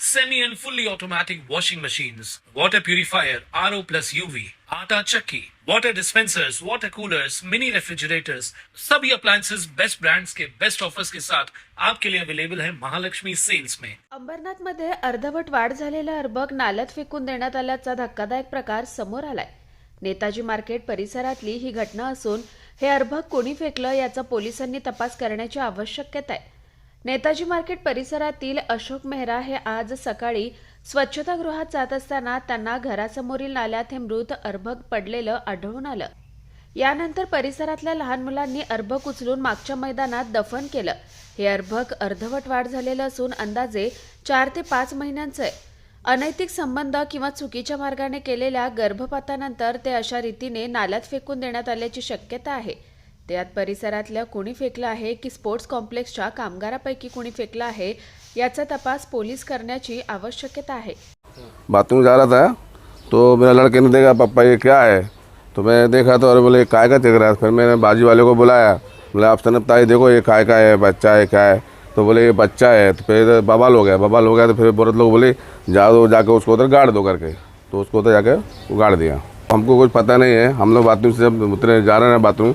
semi and fully automatic washing machines, water purifier, RO plus UV, आटा चक्की, water dispensers, water coolers, mini refrigerators, सभी appliances. Best brands के best offers के साथ आपके लिए अवेलेबल है महालक्ष्मी सेल्स में अंबरनाथमध्ये अर्धवट वाढ झालेला अर्भक नाल्यात फेकून देण्यात आल्याचा धक्कादायक प्रकार समोर आलाय. नेताजी मार्केट परिसरातली ही घटना असून हे अर्भक कोणी फेकलं याचा पोलिसांनी तपास करण्याची आवश्यकता आहे. नेताजी मार्केट परिसरातील अशोक मेहरा हे आज सकाळी स्वच्छतागृहात जात असताना त्यांना घरासमोरील नाल्यात हे मृत अर्भक पडलेलं आढळून आलं. यानंतर परिसरातल्या लहान मुलांनी अर्भक उचलून मागच्या मैदानात दफन केलं. हे अर्भक अर्धवट वाढ झालेलं असून अंदाजे चार ते पाच महिन्यांचं आहे. अनैतिक संबंध किंवा चुकीच्या मार्गाने केलेल्या गर्भपातानंतर ते अशा रीतीने नाल्यात फेकून देण्यात आल्याची शक्यता आहे. त्यात परिसरातल्या कोणी फेकलं आहे की स्पोर्ट्स कॉम्प्लेक्सच्या कामगारापैकी कोणी फेकलं आहे याचा तपास पोलीस करण्याची आवश्यकता आहे. बाथरूम जा रहा था तो मेरा लड़के ने देखा पापा ये क्या है? तो मैं देखा तो अरे बोले काय का चेक रहा है? फिर मैंने बाजी वाले को बुलाया बोले आप सनब ताई देखो ये काय का है बच्चा है क्या है? तो बोले ये बच्चा है तो फिर बबाल हो गया बबाल हो गया तो फिर औरत लोग बोले जा दो जाकर उसको उधर गाड़ दो करके। तो उसको उधर जाकर गाड़ दिया। हमको कुछ पता नहीं है हम लोग बाथरूम से जब उतरे जा रहे हैं बाथरूम